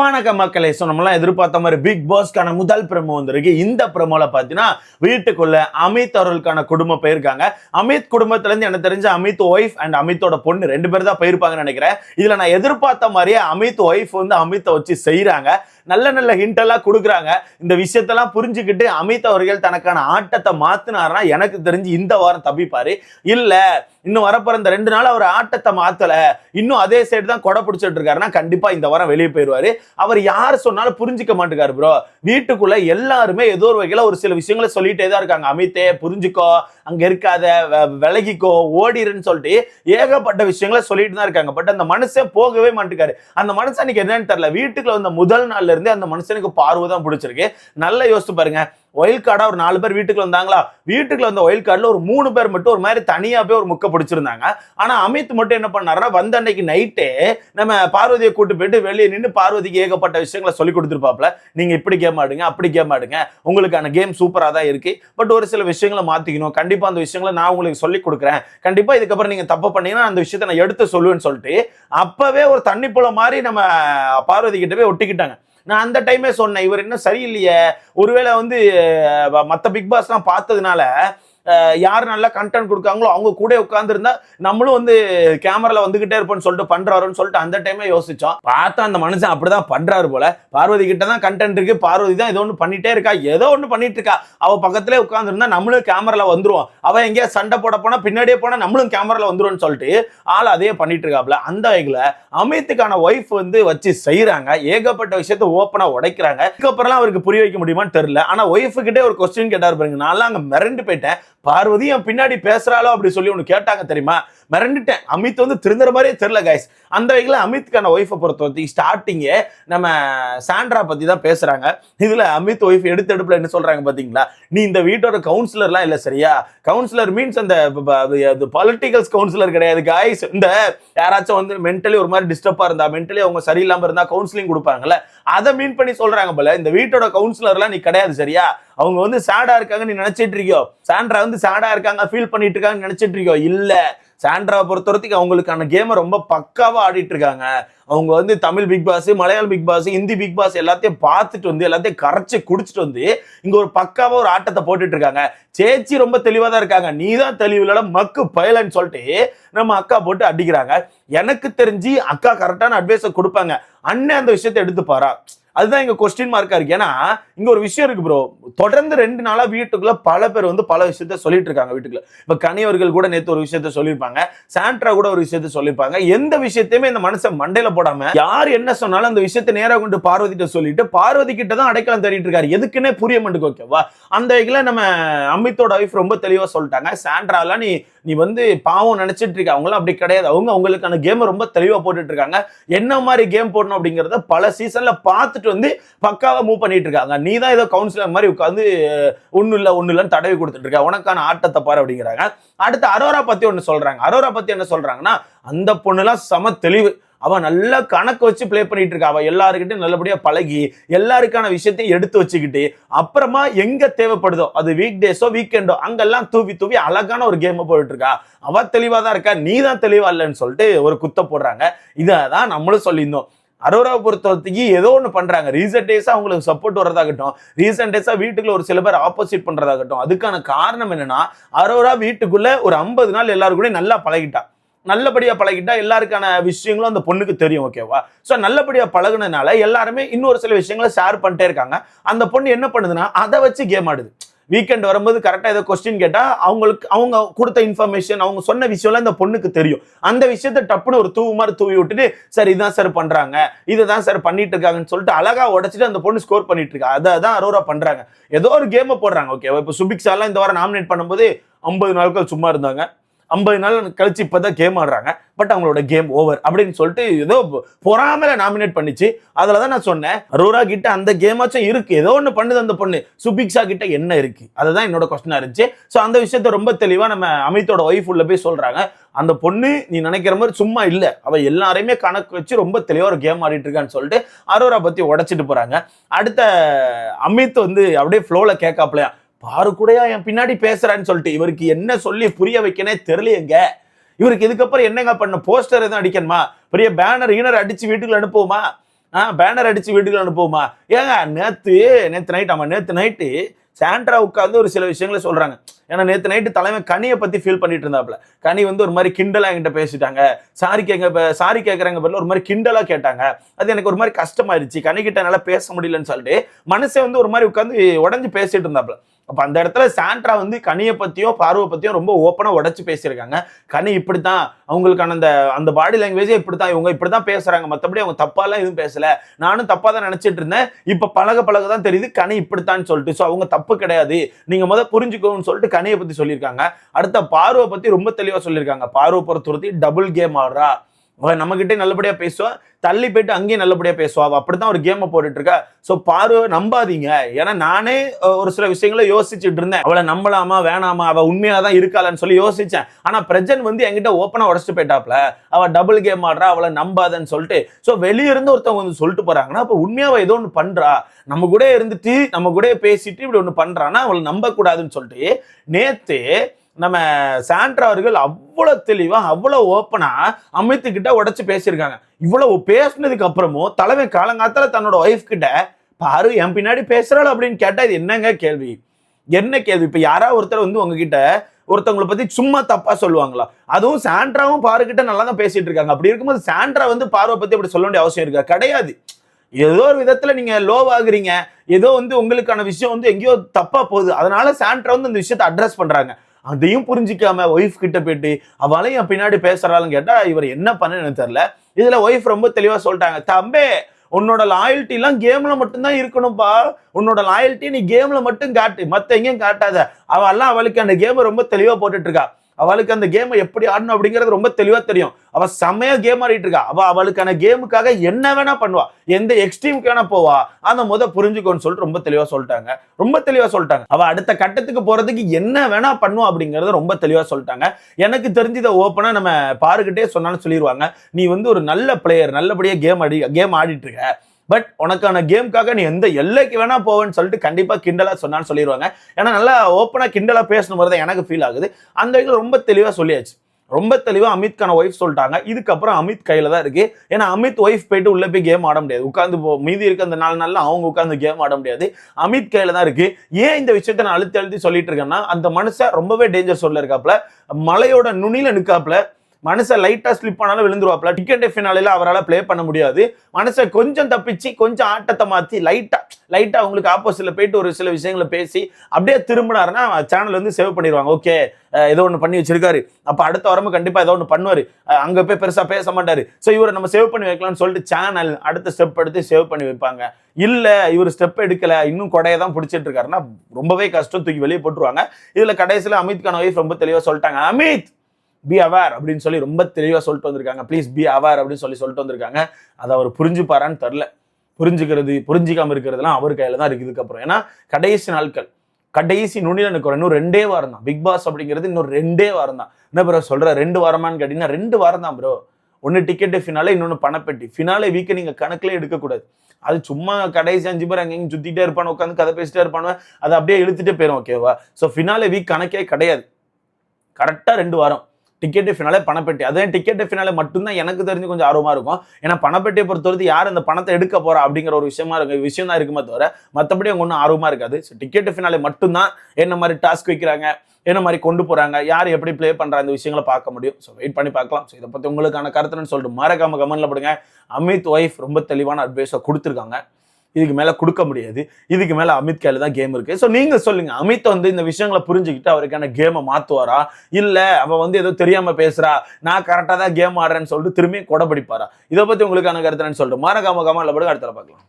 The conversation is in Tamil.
வணக்க மக்களை ஸோ நம்மளாம் எதிர்பார்த்த மாதிரி பிக் பாஸ்க்கான முதல் பிரமோ வந்திருக்கு இந்த பிரமோல பார்த்தீங்கன்னா வீட்டுக்குள்ள அமித் அவர்களுக்கான குடும்பம் போயிருக்காங்க. அமித் குடும்பத்துல இருந்து எனக்கு தெரிஞ்ச அமித் ஒய்ஃப் அண்ட் அமித்தோட பொண்ணு ரெண்டு பேர் தான் போயிருப்பாங்கன்னு நினைக்கிறேன். இதுல நான் எதிர்பார்த்த மாதிரியே அமித் ஒய்ஃப் வந்து அமித்தை வச்சு செய்கிறாங்க நல்ல நல்ல ஹிண்டெல்லாம் கொடுக்குறாங்க. இந்த விஷயத்தெல்லாம் புரிஞ்சுக்கிட்டு அமித் அவர்கள் தனக்கான ஆட்டத்தை மாத்தினார்னா எனக்கு தெரிஞ்சு இந்த வாரம் தப்பிப்பாரு. இல்லை இன்னும் வரப்போற இந்த ரெண்டு நாள் அவர் ஆட்டத்தை மாத்தல. இன்னும் அதே சைடு தான் கொடை பிடிச்சிட்டு இருக்காருன்னா கண்டிப்பா இந்த வாரம் வெளியே போயிடுவாரு. அவர் யார் சொன்னாலும் புரிஞ்சுக்க மாட்டேங்காரு ப்ரோ வீட்டுக்குள்ள எல்லாருமே ஏதோ ஒரு வகையில ஒரு சில விஷயங்களை சொல்லிட்டே தான் இருக்காங்க. அமித்தே புரிஞ்சுக்கோ அங்க இருக்காத வ- விலகிக்கோ ஓடிருன்னு சொல்லிட்டு ஏகப்பட்ட விஷயங்களை சொல்லிட்டு தான் இருக்காங்க. பட் அந்த மனுஷன் போகவே மாட்டேங்காரு. அந்த மனுஷன் அன்னைக்கு என்னன்னு தெரியல. வீட்டுக்குள்ள வந்த முதல் நாள் நாள்ல இருந்தே அந்த மனுஷனுக்கு பார்வை தான் பிடிச்சிருக்கு. நல்லா யோசிச்சு பாருங்க. ஒயில் கார்டா ஒரு நாலு பேர் வீட்டுக்குள்ள வந்தாங்களா? வீட்டுக்குள்ள வந்த ஒயில் கார்டில் ஒரு மூணு பேர் மட்டும் ஒரு மாதிரி தனியா போய் ஒரு முக்க பிடிச்சிருந்தாங்க. ஆனா அமித் மட்டும் என்ன பண்ணாருன்னா வந்த அன்னைக்கு நைட்டே நம்ம பார்வதியை கூட்டு போயிட்டு வெளியே நின்று பார்வதிக்கு ஏகப்பட்ட விஷயங்களை சொல்லி கொடுத்துருப்பாப்ல நீங்க இப்படி கேம் ஆடுங்க அப்படி கேம் ஆடுங்க. உங்களுக்கான கேம் சூப்பரா தான் இருக்கு. பட் ஒரு சில விஷயங்களை மாத்திக்கணும். கண்டிப்பா அந்த விஷயங்களை நான் உங்களுக்கு சொல்லி கொடுக்குறேன். கண்டிப்பா இதுக்கப்புறம் நீங்க தப்பு பண்ணீங்கன்னா அந்த விஷயத்த நான் எடுத்து சொல்லுவேன்னு சொல்லிட்டு அப்பவே ஒரு தண்ணி போல மாதிரி நம்ம பார்வதி கிட்ட போய் ஒட்டிக்கிட்டாங்க. நான் அந்த டைமே சொன்னேன் இவர் இன்னும் சரியில்லையே. ஒருவேளை வந்து மற்ற பிக் பாஸ்லாம் பார்த்ததுனால யார் நல்லா கண்டென்ட் கொடுக்காங்களோ அவங்க கூட உட்காந்துருந்தா நம்மளும் வந்து கேமரால வந்துகிட்டே இருப்போம்னு சொல்லிட்டு பண்றாருன்னு சொல்லிட்டு அந்த டைமே யோசிச்சோம். பார்த்தா அந்த மனுஷன் அப்படிதான் பண்றாரு போல. பார்வதி கிட்ட தான் கண்டென்ட் இருக்கு. பார்வதி தான் ஏதோ ஒன்று பண்ணிட்டே இருக்கா? ஏதோ ஒன்று பண்ணிட்டு இருக்கா? அவ பக்கத்துல உட்காந்துருந்தா நம்மளும் கேமரால வந்துருவோம். அவ எங்கேயா சண்டை போட போனா பின்னாடியே போனா நம்மளும் கேமரால வந்துருவோம்னு சொல்லிட்டு ஆள் அதே பண்ணிட்டு இருக்காப்ல. அந்த வகையில அமித்துக்கான ஒய்ஃப் வந்து வச்சு செய்யறாங்க ஏகப்பட்ட விஷயத்த ஓப்பனா உடைக்கிறாங்க. அதுக்கப்புறம் அவருக்கு புரிய வைக்க முடியுமான்னு தெரியல. ஆனா ஒய்ஃபு கிட்டே ஒரு கொஸ்டின் கேட்டார் பாருங்க. நான் அங்க மிரண்டு போயிட்டேன். பார்வதி என் பின்னாடி பேசுறாளோ அப்படி சொல்லி ஒன்று கேட்டாங்க தெரியுமா? மிரண்டுட்டேன். அமித் வந்து திருந்துற மாதிரியே தெரில கைஸ் அந்த வகையில் அமித்துக்கான ஒய்ஃபை பொறுத்த வரைக்கும் ஸ்டார்டிங்கே நம்ம சாண்ட்ரா பற்றி தான் பேசுகிறாங்க இதில் அமித் ஒய்ஃப் எடுத்து என்ன சொல்கிறாங்க பார்த்தீங்களா நீ இந்த வீட்டோட கவுன்சிலர்லாம் இல்லை சரியா? கவுன்சிலர் மீன்ஸ் அந்த பொலிட்டிக்கல்ஸ் கவுன்சிலர் கிடையாது காய்ஸ் இந்த யாராச்சும் வந்து மென்டலி ஒரு மாதிரி டிஸ்டர்பாக இருந்தா மென்டலி அவங்க சரியில்லாமல் இருந்தால் கவுன்சிலிங் கொடுப்பாங்கல்ல அதை மீன் பண்ணி சொல்கிறாங்க போல இந்த வீட்டோட கவுன்சிலர்லாம் நீ கிடையாது சரியா? அவங்க வந்து சேடா இருக்காங்க நீ நினைச்சிட்டு இருக்கியோ? சாண்ட்ரா வந்து சேடா இருக்காங்க ஃபீல் பண்ணிட்டு இருக்காங்க நினைச்சிட்டு இருக்கியோ? இல்லை. சாண்ட்ராவை பொறுத்த வரைக்கும் அவங்களுக்கான கேமை ரொம்ப பக்காவாக ஆடிட்டு இருக்காங்க. அவங்க வந்து Tamil Bigg Boss Malayalam Bigg Boss Hindi Bigg Boss எல்லாத்தையும் பார்த்துட்டு வந்து எல்லாத்தையும் கரைச்சி குடிச்சிட்டு வந்து இங்க ஒரு பக்காவா ஒரு ஆட்டத்தை போட்டுட்டு இருக்காங்க. சேச்சி ரொம்ப தெளிவா தான் இருக்காங்க. நீ தான் தெளிவுல மக்கு பயலன்னு சொல்லிட்டு நம்ம அக்கா போட்டு அடிக்கிறாங்க. எனக்கு தெரிஞ்சு அக்கா கரெக்டான அட்வைஸை கொடுப்பாங்க. அண்ணன் அந்த விஷயத்தை எடுத்துப்பாரா? அதுதான் இங்க கொஸ்டின் மார்க்கா இருக்கு. ஏன்னா இங்க ஒரு விஷயம் இருக்கு ப்ரோ தொடர்ந்து ரெண்டு நாளா வீட்டுக்குள்ள பல பேர் வந்து பல விஷயத்த சொல்லிட்டு இருக்காங்க வீட்டுக்குள்ள. இப்ப கனியவர்கள் கூட நேத்து ஒரு விஷயத்த சொல்லியிருப்பாங்க. சாண்ட்ரா கூட ஒரு விஷயத்த சொல்லியிருப்பாங்க. எந்த விஷயத்தையுமே இந்த மனுஷன் மண்டையில போடாம யார் என்ன சொன்னாலும் அந்த விஷயத்தை நேராக கொண்டு பார்வதி கிட்ட சொல்லிட்டு பார்வதி கிட்ட தான் அடைக்கலம் தேடிட்டு இருக்காரு. எதுக்குன்னே புரிய மாட்டுக்கு ஓகேவா அந்த வகையில நம்ம அமித்தோட ஒய்ஃப் ரொம்ப தெளிவா சொல்லிட்டாங்க. சாண்ட்ராலாம் நீ நீ வந்து பாவம் நினைச்சிட்டு இருக்க. அவங்களாம் அப்படி கிடையாது. அவங்க அவங்களுக்கான கேம் ரொம்ப தெளிவா போட்டுட்டு இருக்காங்க. என்ன மாதிரி கேம் போடணும் அப்படிங்கறத பல சீசன்ல எடுத்துட்டு வந்து பக்காவா மூவ் பண்ணிட்டு இருக்காங்க. நீ தான் ஏதோ கவுன்சிலர் மாதிரி உட்காந்து ஒண்ணு இல்ல ஒண்ணு இல்லைன்னு தடவி கொடுத்துட்டு இருக்க. உனக்கான ஆட்டத்தை பாரு அப்படிங்கிறாங்க. அடுத்து அரோரா பத்தி ஒண்ணு சொல்றாங்க. அரோரா பத்தி என்ன சொல்றாங்கன்னா அந்த பொண்ணுலாம் சம தெளிவு. அவ நல்லா கணக்கு வச்சு ப்ளே பண்ணிட்டு இருக்கா. அவ எல்லாருக்கிட்டையும் நல்லபடியா பழகி எல்லாருக்கான விஷயத்தையும் எடுத்து வச்சுக்கிட்டு அப்புறமா எங்க தேவைப்படுதோ அது வீக் டேஸோ வீக்கெண்டோ அங்கெல்லாம் தூவி தூவி அழகான ஒரு கேம் போயிட்டு இருக்கா. அவ தெளிவா தான் இருக்கா. நீ தான் தெளிவா இல்லைன்னு சொல்லிட்டு ஒரு குத்த போடுறாங்க. இதை தான் நம்மளும் சொல்லியிருந்தோம். அரோராவை பொறுத்தவரைக்கும் ஏதோ ஒன்று பண்ணுறாங்க ரீசெண்ட் டேஸாக அவங்களுக்கு சப்போர்ட் வரதாகட்டும் ரீசெண்ட் டேஸாக வீட்டுக்குள்ள ஒரு சில பேர் ஆப்போசிட் பண்ணுறதாகட்டும் அதுக்கான காரணம் என்னன்னா அரோரா வீட்டுக்குள்ளே ஒரு ஐம்பது நாள் எல்லாரும் கூட நல்லா பழகிட்டா. நல்லபடியாக பழகிட்டா எல்லாருக்கான விஷயங்களும் அந்த பொண்ணுக்கு தெரியும் ஓகேவா ஸோ நல்லபடியாக பழகுனதுனால எல்லாருமே இன்னொரு சில விஷயங்களை ஷேர் பண்ணிட்டே இருக்காங்க. அந்த பொண்ணு என்ன பண்ணுதுன்னா அதை வச்சு கேம் ஆடுது. வீக்கெண்ட் வரும்போது கரெக்டாக ஏதோ கொஸ்டின் கேட்டால் அவங்களுக்கு அவங்க கொடுத்த இன்ஃபர்மேஷன் அவங்க சொன்ன விஷயம்லாம் இந்த பொண்ணுக்கு தெரியும். அந்த விஷயத்த டப்புன்னு ஒரு தூவு மாதிரி தூவி விட்டுட்டு சார் இதுதான் சார் பண்றாங்க. இதுதான் சார் பண்ணிட்டு இருக்காங்கன்னு சொல்லிட்டு அழகாக உடைச்சிட்டு அந்த பொண்ணு ஸ்கோர் பண்ணிட்டு இருக்கா. அதை தான் அரோரா பண்ணுறாங்க ஏதோ ஒரு கேமை போடுறாங்க. ஓகே இப்போ சுபிக்ஸாலாம் இந்த வாரம் நாமினேட் பண்ணும்போது ஐம்பது நாட்கள் சும்மா இருந்தாங்க. ஐம்பது நாள் கழிச்சு இப்பதான் கேம் ஆடுறாங்க. பட் அவங்களோட கேம் ஓவர் அப்படின்னு சொல்லிட்டு ஏதோ பொறாமல நாமினேட் பண்ணிச்சு. அதில் தான் நான் சொன்னேன். அரோரா கிட்ட அந்த கேமாச்சும் இருக்கு. ஏதோ ஒன்று பண்ணுது அந்த பொண்ணு. சுபிக்ஷா கிட்ட என்ன இருக்கு? அதுதான் என்னோட கொஸ்டினா இருந்துச்சு. ஸோ அந்த விஷயத்த ரொம்ப தெளிவாக நம்ம அமித்தோட ஒய்ஃப் உள்ள போய் சொல்றாங்க. அந்த பொண்ணு நீ நினைக்கிற மாதிரி சும்மா இல்லை. அவள் எல்லாரையுமே கணக்கு வச்சு ரொம்ப தெளிவாக ஒரு கேம் ஆடிட்டு இருக்கான்னு சொல்லிட்டு அரோரா பற்றி உடச்சிட்டு போகிறாங்க அடுத்த அமித் வந்து அப்படியே ஃப்ளோவில் கேட்காப்லையா பாரு கூடயா என் பின்னாடி பேசுறான்னு சொல்லிட்டு இவருக்கு என்ன சொல்லி புரிய வைக்கனே தெரியலையங்க. இவருக்கு இதுக்கப்புறம் என்னங்க பண்ண? போஸ்டர் எதுவும் அடிக்கணுமா? பெரிய பேனர் ஈனர் அடிச்சு வீட்டுக்குள்ள அனுப்புவோமா? ஆ பேனர் அடிச்சு வீட்டுக்கு அனுப்புவோமா? ஏங்க நேத்து நேத்து நைட் ஆமா நேத்து நைட்டு சாண்ட்ரா உட்காந்து ஒரு சில விஷயங்களை சொல்றாங்க. ஏன்னா நேற்று நைட்டு தலைமை கனியை பற்றி ஃபீல் பண்ணிட்டு இருந்தாப்ல கனி வந்து ஒரு மாதிரி கிண்டலாக என்கிட்ட பேசிட்டாங்க. சாரி கேட்க சாரி கேட்குறாங்க பதில் ஒரு மாதிரி கிண்டலாக கேட்டாங்க. அது எனக்கு ஒரு மாதிரி கஷ்டமாயிருச்சு. கனிக்கிட்ட என்னால் பேச முடியலன்னு சொல்லிட்டு மனசே வந்து ஒரு மாதிரி உட்காந்து உடஞ்சி பேசிட்டு இருந்தாப்ல அப்போ அந்த இடத்துல சாண்ட்ரா வந்து கனியை பற்றியும் பார்வை பற்றியும் ரொம்ப ஓப்பனாக உடச்சி பேசியிருக்காங்க. கனி இப்படித்தான் அவங்களுக்கான அந்த அந்த பாடி லாங்குவேஜே இப்படித்தான் இவங்க இப்படி தான் பேசுறாங்க. மற்றபடி அவங்க தப்பாலாம் எதுவும் பேசலை. நானும் தப்பாக தான் நினச்சிட்டு இருந்தேன். இப்போ பழக பழக தான் தெரியுது. கனி இப்படித்தான்னு சொல்லிட்டு. ஸோ அவங்க தப்பு கிடையாது. நீங்கள் முதல் புரிஞ்சுக்கோன்னு சொல்லிட்டு கனியை பத்தி சொல்லியிருக்காங்க. அடுத்த பார்வை பத்தி ரொம்ப தெளிவா சொல்லியிருக்காங்க. பார்வை பொறுத்தவரைத்தி டபுள் கேம் ஆடுறா. நம்ம கிட்டே நல்லபடியாக பேசுவா தள்ளி போயிட்டு அங்கேயும் நல்லபடியாக பேசுவா. அப்படி அப்படித்தான் ஒரு கேமை போட்டுட்டு இருக்கா. ஸோ பார்வை நம்பாதீங்க. ஏன்னா நானே ஒரு சில விஷயங்களை யோசிச்சுட்டு இருந்தேன். அவளை நம்பலாமா வேணாமா அவள் உண்மையாக தான் இருக்காளன்னு சொல்லி யோசிச்சேன். ஆனால் பிரஜன் வந்து என்கிட்ட ஓப்பனாக உடச்சிட்டு போயிட்டாப்ல. அவள் டபுள் கேம் ஆடுறா அவளை நம்பாதன்னு சொல்லிட்டு. ஸோ வெளிய இருந்து ஒருத்தவங்க வந்து சொல்லிட்டு போறாங்கன்னா அப்போ உண்மையாவ ஏதோ ஒன்று பண்றா. நம்ம கூட இருந்துட்டு நம்ம கூட பேசிட்டு இப்படி ஒன்று பண்றான்னா அவளை நம்பக்கூடாதுன்னு சொல்லிட்டு நேற்று நம்ம சாண்ட்ரா அவர்கள் அவ்வளோ தெளிவாக அவ்வளோ ஓப்பனாக அமித் உடச்சி பேசியிருக்காங்க. இவ்வளோ பேசினதுக்கு அப்புறமும் தலைமை காலங்காத்தால தன்னோட ஒய்ஃப் கிட்ட பாரு என் பின்னாடி பேசுறாள்? அப்படின்னு கேட்டால் இது என்னங்க கேள்வி? என்ன கேள்வி? இப்போ யாராவது ஒருத்தர் வந்து உங்ககிட்ட ஒருத்தவங்களை பத்தி சும்மா தப்பா சொல்லுவாங்களா? அதுவும் சாண்ட்ராவும் பாரு நல்லா தான் பேசிட்டு இருக்காங்க. அப்படி இருக்கும்போது சாண்ட்ரா வந்து பார்வை பத்தி அப்படி சொல்ல வேண்டிய அவசியம் இருக்கா? கிடையாது. ஏதோ ஒரு விதத்துல நீங்க லோவாகுறீங்க ஏதோ வந்து உங்களுக்கான விஷயம் வந்து எங்கேயோ தப்பா போகுது. அதனால சாண்ட்ரா வந்து இந்த விஷயத்தை அட்ரஸ் பண்றாங்க. அதையும் புரிஞ்சிக்காம ஒய்ஃப் கிட்ட போயிட்டு அவளையும் என் பின்னாடி பேசுறாளுன்னு கேட்டா இவர் என்ன பண்ணுன்னு தெரியல. இதுல ஒய்ஃப் ரொம்ப தெளிவா சொல்லிட்டாங்க தம்பே உன்னோட லாயல்ட்டி எல்லாம் கேம்ல மட்டும்தான் இருக்கணும்ப்பா உன்னோட லாயல்ட்டி நீ கேம்ல மட்டும் காட்டு. மத்த எங்கேயும் காட்டாத. அவள் எல்லாம் அவளுக்கு அந்த கேமை ரொம்ப தெளிவா போட்டுட்டு இருக்கா. அவளுக்கு அந்த கேமை எப்படி ஆடணும் அப்படிங்கிறது ரொம்ப தெளிவாக தெரியும். அவள் செமையா கேம் ஆடிட்டு இருக்கா. அவள் அவளுக்கான கேமுக்காக என்ன வேணா பண்ணுவா. எந்த எக்ஸ்ட்ரீமுக்கு வேணா போவா. அந்த முத புரிஞ்சுக்கோன்னு சொல்லிட்டு ரொம்ப தெளிவாக சொல்லிட்டாங்க. ரொம்ப தெளிவாக சொல்லிட்டாங்க. அவள் அடுத்த கட்டத்துக்கு போகிறதுக்கு என்ன வேணா பண்ணுவா அப்படிங்கறத ரொம்ப தெளிவாக சொல்லிட்டாங்க. எனக்கு தெரிஞ்சதை ஓப்பனாக நம்ம பாருக்கிட்டே சொன்னாலும் சொல்லிடுவாங்க நீ வந்து ஒரு நல்ல பிளேயர் நல்லபடியாக கேம் ஆடி கேம் ஆடிட்டு இருக்க. பட் உனக்கான கேமுக்காக நீ எந்த எல்லைக்கு வேணா போவேன்னு சொல்லிட்டு கண்டிப்பா கிண்டலா சொன்னான்னு சொல்லிடுவாங்க ஏன்னா நல்லா ஓப்பனா கிண்டலா பேசணும் தான் எனக்கு ஃபீல் ஆகுது. அந்த வகையில் ரொம்ப தெளிவா சொல்லியாச்சு. ரொம்ப தெளிவாக அமித்கான ஒய்ஃப் சொல்லிட்டாங்க. இதுக்கப்புறம் அமித் கையில் தான் இருக்குது ஏன்னா அமித் ஒய்ஃப் போயிட்டு உள்ளே போய் கேம் ஆட முடியாது. உட்காந்து போ மீதி இருக்க அந்த நாலு நாளில் அவங்க உட்காந்து கேம் ஆட முடியாது. அமித் கையில் தான் இருக்குது ஏன் இந்த விஷயத்த நான் அழுத்தி அழுத்தி சொல்லிட்டு இருக்கேன்னா அந்த மனுஷன் ரொம்பவே டேஞ்சர் சொல்ல இருக்காப்புல. மலையோட நுனியில் நிற்காப்புல மனுஷன் லைட்டாக ஸ்லிப் ஆனாலும் விழுந்துருவாப்ல. டிக்கெட் ஃபினாலில் அவரால் ப்ளே பண்ண முடியாது. மனுஷன் கொஞ்சம் தப்பிச்சு கொஞ்சம் ஆட்டத்தை மாற்றி லைட்டாக லைட்டாக அவங்களுக்கு ஆப்போசிட்ல போயிட்டு ஒரு சில விஷயங்களை பேசி அப்படியே திரும்பினாருன்னா சேனல் வந்து சேவ் பண்ணிடுவாங்க. ஓகே ஏதோ ஒன்று பண்ணி வச்சிருக்காரு. அப்போ அடுத்த வாரமும் கண்டிப்பாக ஏதோ ஒன்று பண்ணுவார். அங்கே போய் பெருசாக பேச மாட்டாரு. ஸோ இவரை நம்ம சேவ் பண்ணி வைக்கலாம்னு சொல்லிட்டு சேனல் அடுத்த ஸ்டெப் எடுத்து சேவ் பண்ணி வைப்பாங்க. இல்லை இவர் ஸ்டெப் எடுக்கலை. இன்னும் கொடையை தான் பிடிச்சிட்டு இருக்காருன்னா ரொம்பவே கஷ்டம் தூக்கி வெளியே போட்டுருவாங்க. இதில் கடைசியில் அமித் கான ஒய்ஃப் ரொம்ப தெளிவாக சொல்லிட்டாங்க. அமித்! பி அவேர் அப்படின்னு சொல்லி ரொம்ப தெளிவாக சொல்லிட்டு வந்திருக்காங்க. ப்ளீஸ் பி அவேர் அப்படின்னு சொல்லி சொல்லிட்டு வந்திருக்காங்க. அதை அவர் புரிஞ்சுப்பாரான்னு தெரில புரிஞ்சுக்கிறது புரிஞ்சிக்காம இருக்கிறதுலாம் அவர் கையில தான் இருக்குது இதுக்கப்புறம். ஏன்னா கடைசி நாட்கள் கடைசி நுனியில் நிற்கிறோம் இன்னும் ரெண்டே வாரம் தான். பிக் பாஸ் அப்படிங்கிறது இன்னும் ரெண்டே வாரம் தான். என்ன ப்ரோ சொல்கிற ரெண்டு வாரமான்னு கேட்டிங்கன்னா ரெண்டு வாரம் தான் ப்ரோ ஒன்று டிக்கெட்டு ஃபினாலே இன்னொன்று பணப்பெட்டி. ஃபினாலே வீக்கை நீங்கள் கணக்கிலே எடுக்கக்கூடாது. அது சும்மா கடைசி அஞ்சு பேர் அங்கேயும் சுற்றிட்டே இருப்பானு உட்காந்து கதை பேசிட்டே இருப்பானு. அதை அப்படியே இழுத்துட்டு போயிடும் ஓகேவா ஸோ ஃபினாலே வீக் கணக்கே கிடையாது. கரெக்டாக ரெண்டு வாரம். டிக்கெட்டு ஃபினாலே பணப்பெட்டி. அதே டிக்கெட் ஃபினாலே மட்டும்தான் எனக்கு தெரிஞ்சு கொஞ்சம் ஆர்வமாக இருக்கும். ஏன்னா பணப்பெட்டியை பொறுத்தவரைக்கும் யார் அந்த பணத்தை எடுக்க போகிறா அப்படிங்கிற ஒரு விஷயமா இருக்கும் விஷயம் தான் இருக்குமே தவிர மற்றபடி அவங்க ஒன்றும் ஆர்வமாக இருக்காது. ஸோ டிக்கெட்டு ஃபினாலே மட்டும்தான் என்ன மாதிரி டாஸ்க் வைக்கிறாங்க என்ன மாதிரி கொண்டு போகிறாங்க யார் எப்படி ப்ளே பண்ணுறாங்க இந்த விஷயங்களை பார்க்க முடியும். ஸோ வெயிட் பண்ணி பார்க்கலாம். ஸோ இதை பற்றி உங்களுக்கான கருத்துன்னு சொல்லிட்டு மறக்காம கமெண்ட்ல போடுங்க. அமித் ஒய்ஃப் ரொம்ப தெளிவான அட்வைஸை கொடுத்துருக்காங்க. இதுக்கு மேல கொடுக்க முடியாது. இதுக்கு மேல அமித் கையில் தான் கேம் இருக்கு. ஸோ நீங்க சொல்லுங்க. அமித் வந்து இந்த விஷயங்களை புரிஞ்சுக்கிட்டு அவருக்கான கேமை மாத்துவாரா? இல்ல அவள் வந்து ஏதோ தெரியாம பேசுறா? நான் கரெக்டா தான் கேம் ஆடுறேன்னு சொல்லிட்டு திரும்பி கொடை பிடிப்பாரா? இதை பத்தி உங்களுக்கான கருத்துன்னு சொல்லிட்டு மறக்காம காமல் போடுங்க அடுத்த பார்க்கலாம்.